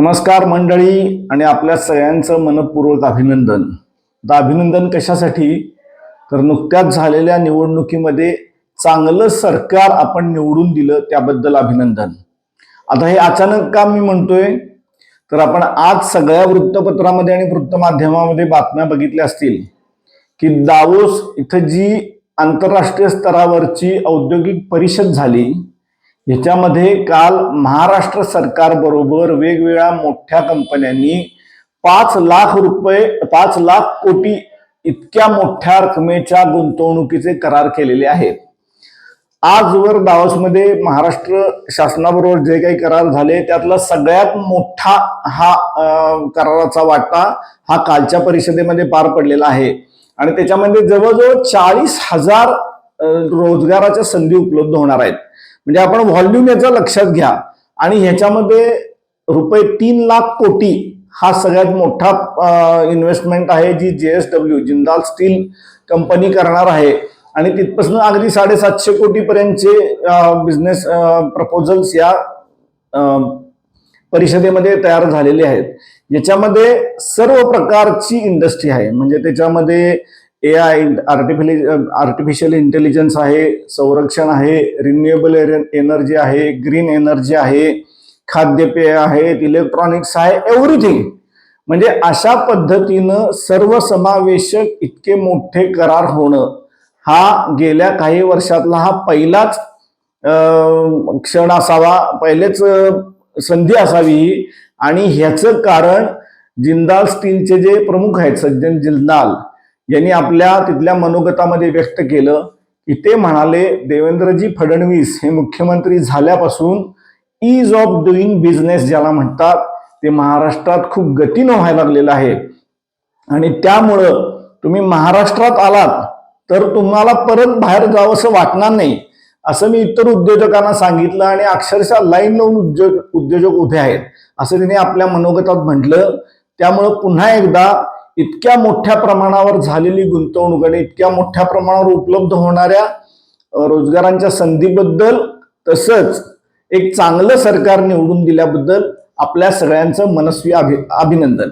नमस्कार मंडळी आणि आपल्या सगळ्यांचं मनपूर्वक अभिनंदन. आता अभिनंदन कशासाठी? तर नुकत्याच झालेल्या निवडणुकीमध्ये चांगलं सरकार आपण निवडून दिलं त्याबद्दल अभिनंदन. आता हे अचानक का मी म्हणतोय? तर आपण आज सगळ्या वृत्तपत्रामध्ये आणि वृत्तमाध्यमामध्ये बातम्या बघितल्या असतील की दावोस इथं जी आंतरराष्ट्रीय स्तरावरची औद्योगिक परिषद झाली ह्याच्यामध्ये काल महाराष्ट्र सरकारबरोबर वेगवेगळ्या मोठ्या कंपन्यांनी पाच लाख रुपये पाच लाख कोटी इतक्या मोठ्या रकमेच्या गुंतवणुकीचे करार केलेले आहेत. आजवर दावसमध्ये महाराष्ट्र शासनाबरोबर जे काही करार झाले त्यातला सगळ्यात मोठा हा कराराचा वाटा हा कालच्या परिषदेमध्ये पार पडलेला आहे. आणि त्याच्यामध्ये जवळजवळ चाळीस हजार रोजगाराच्या संधी उपलब्ध होणार आहेत. म्हणजे आपण व्हॉल्यूम याचा लक्षात घ्या. आणि ह्याच्यामध्ये रुपये तीन लाख कोटी हा सगळ्यात मोठा इन्व्हेस्टमेंट आहे जी J S W Jindal steel company करणार आहे. आणि तिथपासून अगदी साडेसातशे कोटी पर्यंतचे बिझनेस प्रपोजल्स या परिषदेमध्ये तयार झालेले आहेत. याच्यामध्ये सर्व प्रकारची इंडस्ट्री आहे. म्हणजे त्याच्यामध्ये A I artificial artificial intelligence आहे संरक्षण आहे रिन्युएबल एनर्जी आहे ग्रीन एनर्जी आहे खाद्यपेय आहेत इलेक्ट्रॉनिक्स आहे एव्हरीथिंग म्हणजे अशा पद्धतीनं सर्वसमावेशक इतके मोठे करार होणं हा गेल्या काही वर्षातला हा पहिलाच क्षण असावा पहिलेच संधी असावी. आणि ह्याचं कारण जिंदाल स्टीलचे जे प्रमुख आहेत सज्जन जिंदाल यांनी आपल्या तिथल्या मनोगतामध्ये व्यक्त केलं की ते म्हणाले देवेंद्रजी फडणवीस हे मुख्यमंत्री झाल्यापासून इज ऑफ डुईंग बिझनेस ज्याला म्हणतात ते महाराष्ट्रात खूप गतीनं व्हायला लागलेलं आहे. आणि त्यामुळं तुम्ही महाराष्ट्रात आलात तर तुम्हाला परत बाहेर जावंसं वाटणार नाही असं मी इतर उद्योजकांना सांगितलं आणि अक्षरशः लाईन लावून उद्योग उद्योजक उभे आहेत. असं तिने आपल्या मनोगतात म्हटलं. त्यामुळं पुन्हा एकदा इतक्या मोठ्या प्रमाणावर झालेली गुंतवणूक आणि इतक्या मोठ्या प्रमाणावर उपलब्ध होणाऱ्या रोजगारांच्या संधीबद्दल तसंच एक चांगलं सरकार निवडून दिल्याबद्दल आपल्या सगळ्यांचं मनस्वी अभि अभिनंदन.